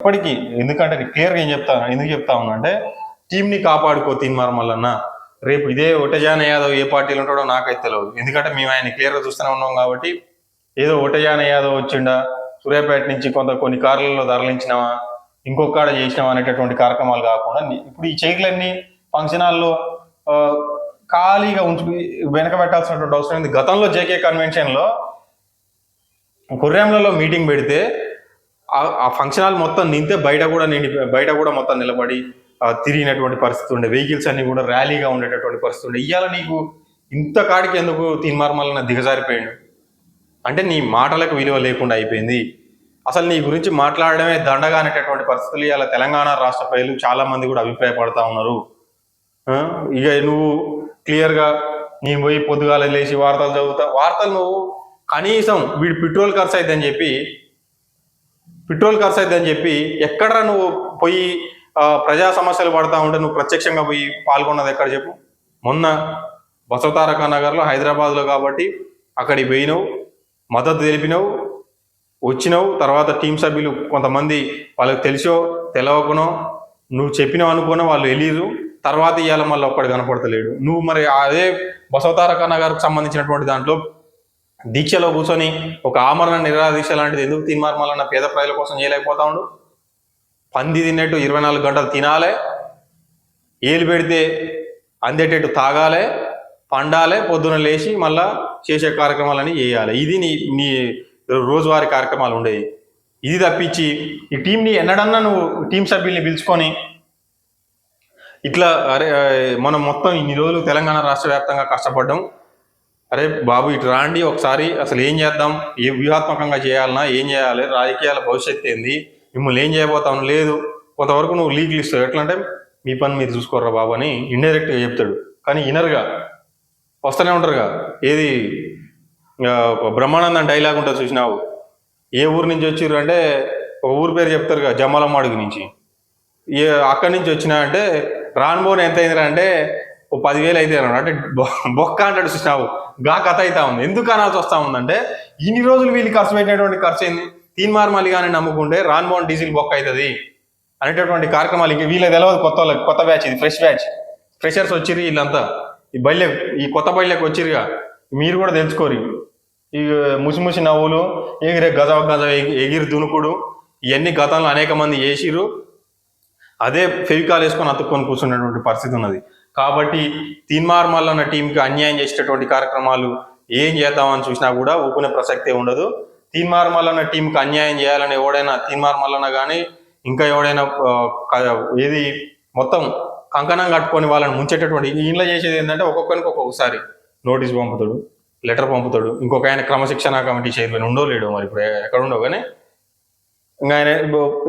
ఇప్పటికీ ఎందుకంటే క్లియర్గా ఏం చెప్తా ఎందుకు చెప్తా ఉన్నా అంటే టీంని కాపాడుకో తీన్మార్ మల్లన్న. రేపు ఇదే ఒటజాన యాదవ్ ఏ పార్టీలో ఉంటాడో నాకైతే తెలియదు ఎందుకంటే మేము ఆయన క్లియర్గా చూస్తూనే ఉన్నాం కాబట్టి ఏదో ఒటజాన యాదవ్ వచ్చిండా సూర్యాపేట నుంచి కొంత కొన్ని కార్లలో తరలించినావా ఇంకొకడ చేసినావా అనేటటువంటి కార్యక్రమాలు కాకుండా ఇప్పుడు ఈ చైర్లన్నీ ఫంక్షన్ హాల్లో ఖాళీగా ఉంచు వెనక పెట్టాల్సినటువంటి అవసరం ఉంది గతంలో జేకే కన్వెన్షన్లో కుర్రాంలలో మీటింగ్ పెడితే ఆ- ఆ ఫంక్షన్ హాల్ మొత్తం నింతే బయట కూడా నిండి బయట కూడా మొత్తం నిలబడి తిరిగినటువంటి పరిస్థితి ఉండే. వెహికల్స్ అన్ని కూడా ర్యాలీగా ఉండేటటువంటి పరిస్థితి ఉండే. ఇవాళ నీకు ఇంత కాడికి ఎందుకు తీన్మార్మలన దిగజారిపోయాడు? అంటే నీ మాటలకు విలువ లేకుండా అయిపోయింది. అసలు నీ గురించి మాట్లాడడమే దండగా అనేటటువంటి పరిస్థితులు ఇవాళ తెలంగాణ రాష్ట్ర ప్రజలు చాలామంది కూడా అభిప్రాయపడతా ఉన్నారు. ఇక నువ్వు క్లియర్గా నీ పోయి పొద్దుగాల లేచి వార్తలు చదువుతా వార్తలు నువ్వు కనీసం వీడి పెట్రోల్ ఖర్చు అయిద్దని చెప్పి పెట్రోల్ ఖర్చు అయిద్దని చెప్పి ఎక్కడ నువ్వు పోయి ప్రజా సమస్యలు పడతా ఉంటే నువ్వు ప్రత్యక్షంగా పోయి పాల్గొన్నది ఎక్కడ చెప్పు? మొన్న బసవతారక నగర్లో హైదరాబాద్లో కాబట్టి అక్కడికి పోయినావు మద్దతు తెలిపినావు వచ్చినావు తర్వాత టీం సభ్యులు కొంతమంది వాళ్ళకి తెలిసో తెలవకునో నువ్వు చెప్పినావు అనుకున్నా వాళ్ళు వెళ్ళిరు తర్వాత ఇవాళ మళ్ళీ ఒక్కడు కనపడతలేడు. నువ్వు మరి అదే బసవతారక నగర్కి సంబంధించినటువంటి దాంట్లో దీక్షలో కూర్చొని ఒక ఆమరణ నిరాదీక్ష దీక్ష లాంటిది ఎందుకు తిన్మార్మలన్న పేద ప్రజల కోసం చేయలేకపోతా ఉండు. పంది తిన్నట్టు ఇరవై నాలుగు గంటలు తినాలే. ఏలు పెడితే అందేటట్టు తాగాలే. పండాలే. పొద్దున లేచి మళ్ళా చేసే కార్యక్రమాలని చేయాలి. ఇది నీ నీ రోజువారీ కార్యక్రమాలు ఉండేవి. ఇది తప్పించి ఈ టీంని ఎన్నడన్నా నువ్వు టీం సభ్యుల్ని పిలుచుకొని ఇట్లా అరే మనం మొత్తం ఇన్ని రోజులు తెలంగాణ రాష్ట్ర వ్యాప్తంగా కష్టపడ్డాం. అరే బాబు ఇటు రాండి ఒకసారి అసలు ఏం చేద్దాం? ఏ వ్యూహాత్మకంగా చేయాలన్నా ఏం చేయాలి? రాజకీయాల భవిష్యత్తు ఏంది? మిమ్మల్ని ఏం చేయబోతాం? లేదు. కొంతవరకు నువ్వు లీగల్ ఇస్తావు ఎట్లా అంటే మీ పని మీరు చూసుకోర్రా బాబు అని ఇండైరెక్ట్గా చెప్తాడు. కానీ ఇనర్గా వస్తూనే ఉంటారుగా. ఏది? బ్రహ్మానందం డైలాగ్ ఉంటుంది చూసినావు? ఏ ఊరు నుంచి వచ్చిర్రు అంటే ఒక ఊరు పేరు చెప్తారుగా జమ్మలమ్మడుగు నుంచి. ఏ అక్కడి నుంచి వచ్చినా అంటే రానుబోన్ ఎంత అయిందిరా అంటే ఓ పదివేలు అయితే అంటే బొ- బొక్క అంటాడు చూసినావు గా కథ అవుతా ఉంది. ఎందుకు అనాల్సి వస్తా ఉందంటే ఇన్ని రోజులు వీళ్ళు ఖర్చు పెట్టినటువంటి ఖర్చు ఏంది? తీన్మార్ మలిగాని నమ్ముకుంటే రాన్బోన్ డీజిల్ బొక్క అవుతుంది అనేటటువంటి కార్యక్రమాలు ఇంక వీళ్ళకి తెలియదు కొత్త వాళ్ళకి. కొత్త బ్యాచ్ ఇది ఫ్రెష్ బ్యాచ్. ఫ్రెషర్స్ వచ్చిర్రు వీళ్ళంతా. ఈ బల్లె ఈ కొత్త బల్లెకి వచ్చిరుగా మీరు కూడా తెలుసుకోరు ఈ ముసిముసి నవ్వులు ఎగిరే గజ గజ ఎగి- ఎగిరి దునుకుడు ఇవన్నీ గతంలో అనేక మంది చేసిరు అదే ఫెవికాల్ వేసుకొని అతుక్కొని కూర్చున్నటువంటి పరిస్థితి ఉన్నది. కాబట్టి తీన్మార్ మల్లన్న టీంకి అన్యాయం చేసేటటువంటి కార్యక్రమాలు ఏం చేద్దామని చూసినా కూడా ఊపునే ప్రసక్తే ఉండదు. తీన్మార్ మల్లన్న టీంకి అన్యాయం చేయాలని ఎవడైనా తీన్మార్ మల్లన్న కానీ ఇంకా ఎవడైనా ఏది మొత్తం కంకణం కట్టుకొని వాళ్ళని ముంచేటటువంటి ఇంట్లో చేసేది ఏంటంటే ఒక్కొక్కరికి ఒక్కొక్కసారి నోటీస్ పంపుతాడు లెటర్ పంపుతాడు ఇంకొక ఆయన క్రమశిక్షణ కమిటీ చైర్మన్ ఉండో లేడో మరి ఇప్పుడు ఎక్కడ ఉండో కానీ ఇంకా ఆయన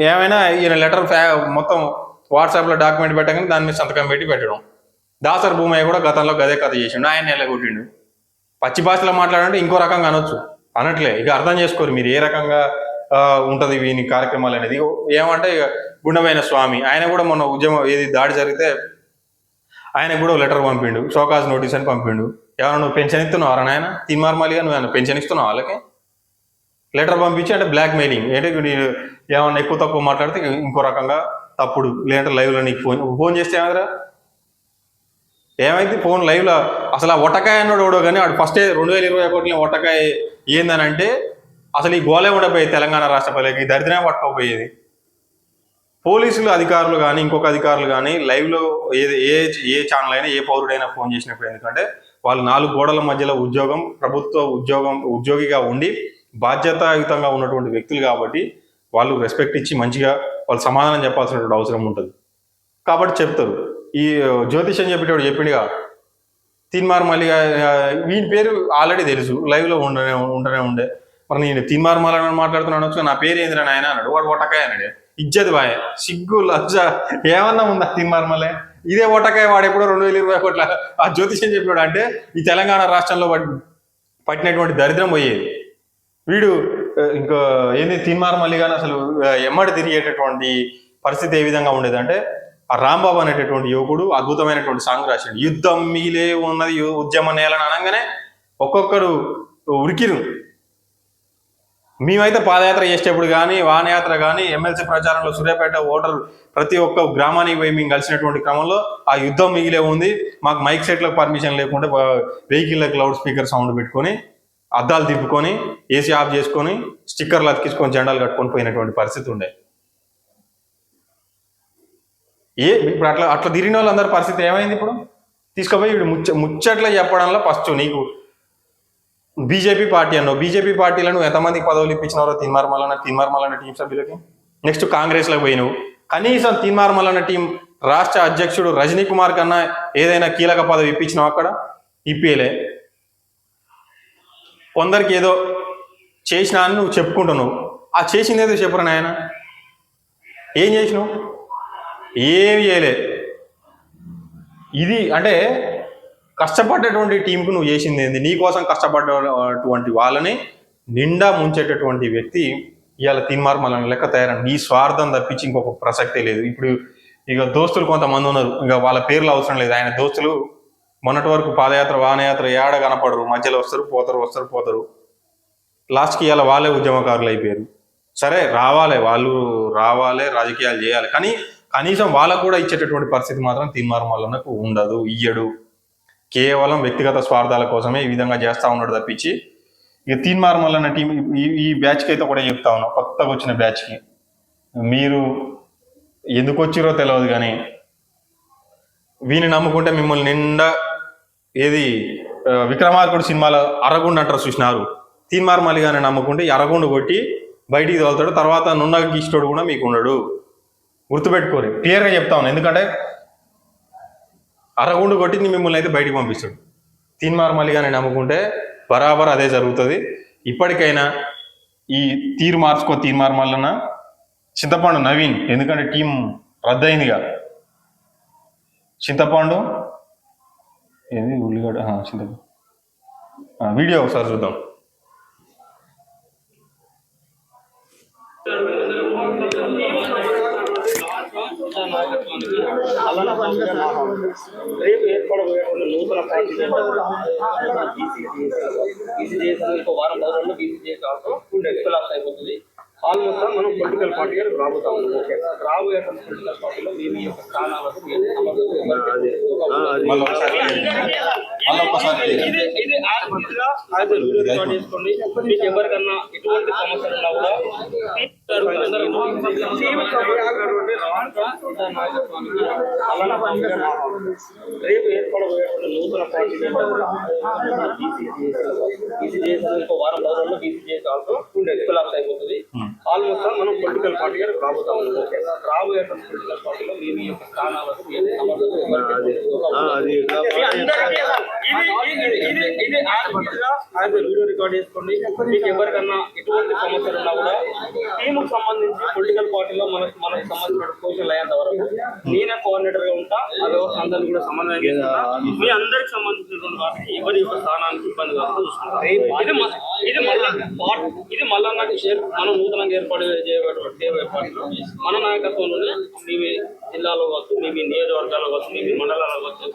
ఏమైనా ఈయన లెటర్ ఫ్యా మొత్తం వాట్సాప్లో డాక్యుమెంట్ పెట్టగానే దాని మీద సంతకం పెట్టి పెట్టడం. దాసర్ భూమయ్య కూడా గతంలో గదే కథ చేసిండు ఆయన నెలగొట్టిండు పచ్చి భాషలో మాట్లాడంటే ఇంకో రకంగా అనొచ్చు. అనట్లే ఇక అర్థం చేసుకోరు మీరు ఏ రకంగా ఉంటుంది వీని కార్యక్రమాలు అనేది. ఏమంటే ఇక గుండమైన స్వామి ఆయన కూడా మొన్న ఉద్యమం ఏది దాడి జరిగితే ఆయన కూడా లెటర్ పంపిండు షోకాజ్ నోటీస్ అని పంపిండు. ఎవరైనా నువ్వు పెన్షన్ ఇస్తున్నావు అరా నాయన? తిన్మార్మాలిగా నువ్వు ఆయన పెన్షన్ ఇస్తున్నావు వాళ్ళకి? లెటర్ పంపించి అంటే బ్లాక్ మెయిలింగ్ అంటే నీకు ఏమన్నా ఎక్కువ తక్కువ మాట్లాడితే ఇంకో రకంగా తప్పుడు లేదంటే లైవ్లో నీకు ఫోన్ ఫోన్ చేస్తే ఏమైందిరా? ఏమైంది? ఫోన్ లైవ్లో అసలు ఆ ఒటకాయ అన్నాడు ఓడో కానీ వాడు ఫస్ట్ రెండు వేల ఇరవై ఒకటిలో ఒటకాయ ఏందని అంటే అసలు ఈ గోలే ఉండపోయేది తెలంగాణ రాష్ట్ర ప్రజలకి దరిద్రమే పట్టుకోపోయేది. పోలీసులు అధికారులు కానీ ఇంకొక అధికారులు కానీ లైవ్లో ఏది ఏ ఏ ఛానల్ అయినా ఏ పౌరుడైనా ఫోన్ చేసినప్పుడు ఎందుకంటే వాళ్ళు నాలుగు గోడల మధ్యలో ఉద్యోగం ప్రభుత్వ ఉద్యోగం ఉద్యోగిగా ఉండి బాధ్యతాయుతంగా ఉన్నటువంటి వ్యక్తులు కాబట్టి వాళ్ళు రెస్పెక్ట్ ఇచ్చి మంచిగా వాళ్ళు సమాధానం చెప్పాల్సినటువంటి అవసరం ఉంటుంది. కాబట్టి చెప్తారు. ఈ జ్యోతిష్ అని చెప్పేటోడు చెప్పిండుగా. తీన్మార్ మళ్ళీ వీని పేరు ఆల్రెడీ తెలుసు. లైవ్లో ఉండనే ఉండనే ఉండే. మరి నేను తీన్మార్ మళ్ళీ మాట్లాడుతున్నాను నా పేరు ఏందిరా నాయన అన్నాడు. వాడు ఒటకాయ అన్నాడు. ఇజ్జత్ బాయ్. సిగ్గు లజ్జ. ఏమన్నా ఉందా తీన్మార్ మళ్ళీ ఇదే ఒటకాయ వాడు ఎప్పుడో రెండు వేల ఇరవై ఒకట్ల ఆ జ్యోతిష్యం చెప్పాడు అంటే ఈ తెలంగాణ రాష్ట్రంలో పట్టినటువంటి దరిద్రం పోయేది. వీడు ఇంకా ఏంది తీన్మార్ మళ్ళీ అసలు ఎమ్మడి తిరిగేటటువంటి పరిస్థితి ఏ విధంగా ఉండేదంటే ఆ రాంబాబు అనేటటువంటి యువకుడు అద్భుతమైనటువంటి సాంగ్ రాశాడు. యుద్ధం మిగిలే ఉన్నది ఉద్యమ నేలని అనగానే ఒక్కొక్కడు ఉరికిరు. మేమైతే పాదయాత్ర చేసేటప్పుడు కానీ వాహనయాత్ర కానీ ఎమ్మెల్సీ ప్రచారంలో సూర్యాపేట ఓటర్ ప్రతి ఒక్క గ్రామానికి పోయి మేము కలిసినటువంటి క్రమంలో ఆ యుద్ధం మిగిలే ఉంది. మాకు మైక్ సెట్లకు పర్మిషన్ లేకుండా వెహికల్లకు లౌడ్ స్పీకర్ సౌండ్ పెట్టుకొని అద్దాలు తిప్పుకొని ఏసీ ఆఫ్ చేసుకొని స్టిక్కర్లు అతికించుకొని జెండాలు కట్టుకొని పోయినటువంటి పరిస్థితి ఉండే. ఏ ఇప్పుడు అట్లా అట్లా తిరిగిన వాళ్ళందరి పరిస్థితి ఏమైంది ఇప్పుడు? తీసుకుపోయి ఇప్పుడు ముచ్చ ముచ్చట్లు చెప్పడంలో ఫస్ట్ నీకు బీజేపీ పార్టీ అన్నావు. బీజేపీ పార్టీలో నువ్వు ఎంతమందికి పదవులు ఇప్పించినారో తిన్మార్మలన్న తిన్మార్మలన్న టీం సభ్యులకి? నెక్స్ట్ కాంగ్రెస్లోకి పోయినావు కనీసం తిన్మార్మలన్న టీం రాష్ట్ర అధ్యక్షుడు రజనీ కుమార్ కన్నా ఏదైనా కీలక పదవి ఇప్పించినావు అక్కడ? ఇప్పేలే. కొందరికి ఏదో చేసినా అని నువ్వు చెప్పుకుంటున్నావు. ఆ చేసింది ఏదో చెప్పరా నాయన? ఏం చేసినావు? ఏమి చేయలే. ఇది అంటే కష్టపడ్డటువంటి టీంకు నువ్వు చేసింది ఏంది? నీ కోసం కష్టపడ్డటువంటి వాళ్ళని నిండా ముంచేటటువంటి వ్యక్తి ఇవాళ తిన్మార్మలని లెక్క తయారని నీ స్వార్థం తప్పించి ఇంకొక ప్రసక్తే లేదు. ఇప్పుడు ఇక దోస్తులు కొంతమంది ఉన్నారు. ఇక వాళ్ళ పేర్లు అవసరం లేదు. ఆయన దోస్తులు మొన్నటి వరకు పాదయాత్ర వాహనయాత్ర ఏడ కనపడరు. మధ్యలో వస్తారు పోతారు వస్తారు పోతారు. లాస్ట్కి ఇవాళ వాళ్ళే ఉద్యమకారులు అయిపోయారు. సరే రావాలి. వాళ్ళు రావాలి రాజకీయాలు చేయాలి. కానీ కనీసం వాళ్ళకు కూడా ఇచ్చేటటువంటి పరిస్థితి మాత్రం తీర్మార్మాలకు ఉండదు ఇయ్యడు. కేవలం వ్యక్తిగత స్వార్థాల కోసమే ఈ విధంగా చేస్తూ ఉన్నాడు తప్పించి ఇక తీన్మార్మల్ టీం ఈ ఈ బ్యాచ్కి అయితే కూడా చెప్తా ఉన్నా కొత్తగా వచ్చిన బ్యాచ్కి. మీరు ఎందుకు వచ్చిరో తెలియదు కానీ వీని నమ్ముకుంటే మిమ్మల్ని నిండా ఏది విక్రమార్కుడు సినిమాలో అరగుండు అంటారు చూసినారు. తీన్మార్మల్లి కానీ నమ్ముకుంటే ఈ అరగుండు కొట్టి బయటికి తోలుతాడు తర్వాత నున్న కూడా మీకు ఉండడు. గుర్తుపెట్టుకోరు. క్లియర్గా చెప్తా ఉన్నాను ఎందుకంటే అరగుండు కొట్టి మిమ్మల్ని అయితే బయటికి పంపిస్తాడు. తీన్మార్మలి కానీ నమ్ముకుంటే బరాబర్ అదే జరుగుతుంది. ఇప్పటికైనా ఈ తీరు మార్చుకో తీర్మార్మల్లన చింతపండు నవీన్ ఎందుకంటే టీం రద్దయిందిగా. చింతపండు ఏది? ఉల్లిగడ్డ చింతపండు. వీడియో ఒకసారి చూద్దాం. రేపు ఏర్పడబోయేటువంటి నూతన బీసీజేఎస్ ఇంకో వారం రోజుల్లో బీసీజేఎస్ అవసరం ఎక్సలాప్స్ అయిపోతుంది ఆల్మోస్ట్ మనం పొలిటికల్ పార్టీగా రాబోతా ఓకే. రాబోయే పొలిటికల్ పార్టీలో మీ మీ యొక్క స్థానాలకు మీకు ఎవరికన్నా ఎటువంటి సమస్యలు ఉన్నా కూడా రేపు ఏర్పడబోయేటువంటి నూతన బీసీజేఎస్ ఇంకో వారం రోజుల్లో బీసీజేఎస్ ఎక్సలాప్స్ అయిపోతుంది ఆల్మోస్ట్ మనం పొలిటికల్ పార్టీగా రాబోతా. ఉన్నాం రాబోయే పొలిటికల్ పార్టీలో మీ యొక్క స్థానాలకు వీడియో రికార్డ్ చేసుకోండి. మీకు ఎవరికన్నా ఎటువంటి సమస్యలు ఉన్నా కూడా టీముకు సంబంధించి పొలిటికల్ పార్టీలో మనకు మనకు సంబంధించిన క్వశ్చన్లు అయ్యేంత వరకు నేనే కోఆర్డినేటర్ వ్యవస్థ అందరినీ కూడా సమన్వయం మీ అందరికి సంబంధించినటువంటి వాటికి ఎవరి యొక్క స్థానానికి ఇబ్బంది కాకుండా ఇది మళ్ళా పార్ట్ ఇది మళ్ళా నాకు మనం నూతనంగా ఏర్పాటు ఏర్పాట్లు మన నాయకత్వంలోనే మీ మీ జిల్లాలో కావచ్చు మీ మీ నియోజకవర్గాల్లో కావచ్చు మీ మీ మండలాల్లో కావచ్చు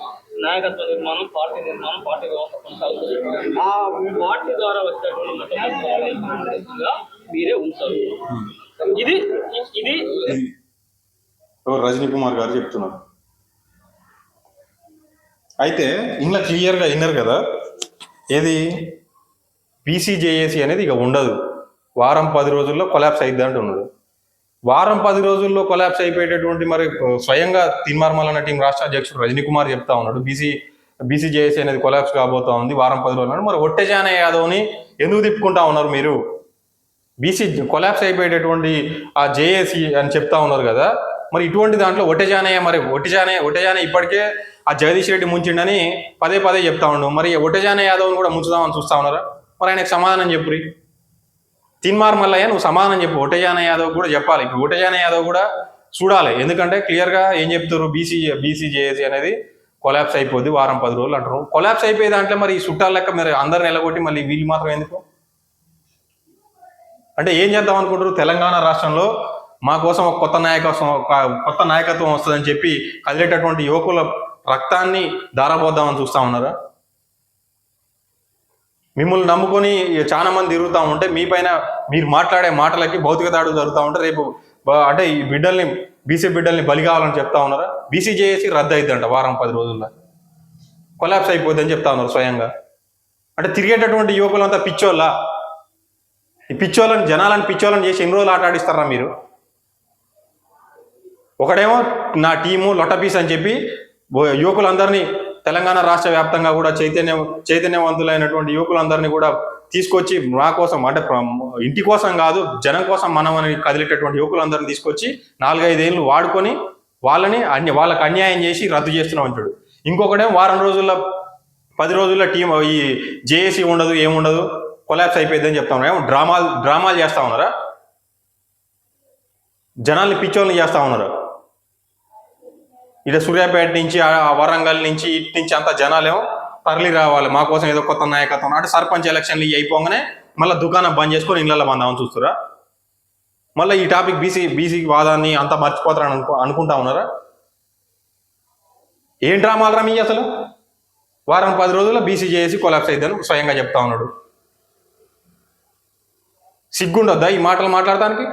నాయకత్వ నిర్మాణం పార్టీ నిర్మాణం పార్టీ వ్యవస్థ కొనసాగుతుంది. ఆ పార్టీ ద్వారా వచ్చేటువంటి మీరే ఉంటారు. ఇది ఇది రజనీ కుమార్ గారు చెప్తున్నారు. అయితే ఇంట్లో క్లియర్గా విన్నారు కదా. ఏది? పీసీజేఏసీ అనేది ఇక ఉండదు. వారం పది రోజుల్లో కొలాప్స్ అయిద్ది అంటున్నాడు. వారం పది రోజుల్లో కొలాప్స్ అయిపోయేటటువంటి మరి స్వయంగా తిన్మార్మల్ అన్న టీం రాష్ట్ర అధ్యక్షుడు రజనీ కుమార్ చెప్తా ఉన్నాడు. బీసీ బీసీజేఏసీ అనేది కొలాప్స్ కాబోతా ఉంది వారం పది రోజులు మరి ఒట్టెజాన యాదవ్ని ఎందుకు తిప్పుకుంటా ఉన్నారు మీరు? బీసీ కొలాప్స్ అయిపోయేటటువంటి ఆ జేఏసీ అని చెప్తా ఉన్నారు కదా. మరి ఇటువంటి దాంట్లో ఒట్టెజానయ్య మరి ఒట్టెజానయ్య ఒట్టెజానయ్య ఇప్పటికే ఆ జగదీష్ రెడ్డి ముంచిండని పదే పదే చెప్తా ఉండు. మరి ఒటజాన యాదవ్ని కూడా ముంచుదామని చూస్తా ఉన్నారా? మరి ఆయనకు సమాధానం చెప్పురి. తిన్మార్ మల్లయ్య నువ్వు సమాధానం చెప్పు. ఒటజాన యాదవ్ కూడా చెప్పాలి. ఇప్పుడు ఒటజాన యాదవ్ కూడా చూడాలి. ఎందుకంటే క్లియర్గా ఏం చెప్తారు బీసీ బీసీజేఏసీ అనేది కొలాప్స్ అయిపోద్ది. వారం పది రోజులు అంటారు. కొలాప్స్ అయిపోయే దాంట్లో మరి ఈ చుట్టాల లెక్క మరి అందరిని ఎలగొట్టి మళ్ళీ వీళ్ళు మాత్రం ఎందుకు? అంటే ఏం చేద్దాం అనుకుంటారు? తెలంగాణ రాష్ట్రంలో మా కోసం ఒక కొత్త నాయకత్వం కొత్త నాయకత్వం వస్తుందని చెప్పి కదిలేటటువంటి యువకుల రక్తాన్ని దారబోద్దామని చూస్తా ఉన్నారా? మిమ్మల్ని నమ్ముకొని చాలా మంది తిరుగుతూ ఉంటే మీ పైన మీరు మాట్లాడే మాటలకి భౌతిక దాడులు జరుగుతూ ఉంటే రేపు అంటే ఈ బిడ్డల్ని బీసీ బిడ్డల్ని బలి కావాలని చెప్తా ఉన్నారా? బీసీ చేసి రద్దు అయిద్దంట వారం పది రోజుల్లో. కొలాప్స్ అయిపోద్దని చెప్తా ఉన్నారు స్వయంగా. అంటే తిరిగేటటువంటి యువకులంతా పిచ్చోళ్ళ? ఈ పిచ్చోళ్ళని జనాలను పిచ్చోళ్ళని చేసి ఎన్ని రోజులు ఆట ఆడిస్తారా మీరు? ఒకడేమో నా టీము లొట్టపీస్ అని చెప్పి యువకులందరినీ తెలంగాణ రాష్ట్ర వ్యాప్తంగా కూడా చైతన్య చైతన్యవంతులైనటువంటి యువకులందరినీ కూడా తీసుకొచ్చి మా కోసం అంటే ఇంటి కోసం కాదు జనం కోసం మనం అని కదిలేటటువంటి యువకులందరినీ తీసుకొచ్చి నాలుగైదేళ్ళు వాడుకొని వాళ్ళని అన్ని వాళ్ళకి అన్యాయం చేసి రద్దు చేస్తున్నాం అంటాడు ఇంకొకటే వారం రోజుల్లో పది రోజుల్లో టీం ఈ జేఏసీ ఉండదు ఏముండదు కొలాప్స్ అయిపోయిందని చెప్తా ఉన్నారు? ఏమో డ్రామాలు డ్రామాలు చేస్తా ఉన్నారా? జనాల్ని పిచ్చోళ్ళని చేస్తా ఉన్నారు? ఇదే సూర్యాపేట నుంచి వరంగల్ నుంచి ఇటు నుంచి అంత జనాలేమో తరలి రావాలి. మా కోసం ఏదో కొత్త నాయకత్వం అంటే సర్పంచ్ ఎలక్షన్లు అయిపోగానే మళ్ళీ దుకాణం బంద్ చేసుకొని ఇళ్ళలో బందామని చూస్తురా మళ్ళీ ఈ టాపిక్ బీసీ బీసీ వాదాన్ని అంతా మర్చిపోతారని అనుకో అనుకుంటా ఉన్నారా? ఏం డ్రామాలు రా మీ అసలు? వారం పది రోజుల్లో బీసీ చేసి కొలాప్స్ అయిద్దని స్వయంగా చెప్తా ఉన్నాడు. సిగ్గుండొద్దా ఈ మాటలు మాట్లాడటానికి?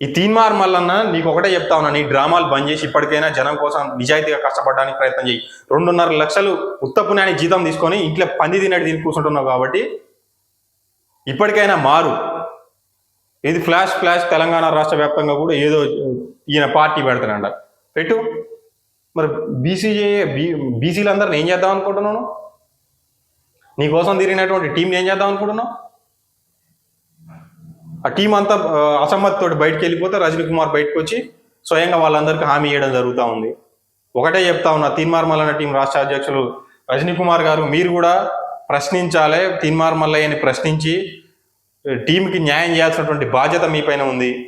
ఈ తీన్మార్ మల్లన్న నీకు ఒకటే చెప్తా ఉన్నా నీ డ్రామాలు బంద్ చేసి ఇప్పటికైనా జనం కోసం నిజాయితీగా కష్టపడడానికి ప్రయత్నం చేయి. రెండున్నర లక్షలు ఉత్తపునాని జీతం తీసుకొని ఇంట్లో పంది తినట్టు తిని కూర్చుంటున్నావు కాబట్టి ఇప్పటికైనా మారు. ఇది ఫ్లాష్ ఫ్లాష్ తెలంగాణ రాష్ట్ర వ్యాప్తంగా కూడా ఏదో ఈయన పార్టీ పెడతానంట పెట్టు. మరి బీసీజే బీ బీసీలందరిని ఏం చేద్దాం అనుకుంటున్నాను నీ కోసం తిరిగినటువంటి టీంని ఏం చేద్దాం అనుకుంటున్నావు? ఆ టీం అంతా ఆ, అసమ్మతితోటి బయటకు వెళ్ళిపోతే రజనీ కుమార్ బయటకు వచ్చి స్వయంగా వాళ్ళందరికీ హామీ ఇవ్వడం జరుగుతూ ఉంది. ఒకటే చెప్తా ఉన్నా తీన్మార్ మల్లన్న టీం రాష్ట్ర అధ్యక్షులు రజనీ కుమార్ గారు మీరు కూడా ప్రశ్నించాలి తీన్మార్ మల్లయ్యని ప్రశ్నించి టీంకి న్యాయం చేయాల్సినటువంటి బాధ్యత మీ పైన ఉంది.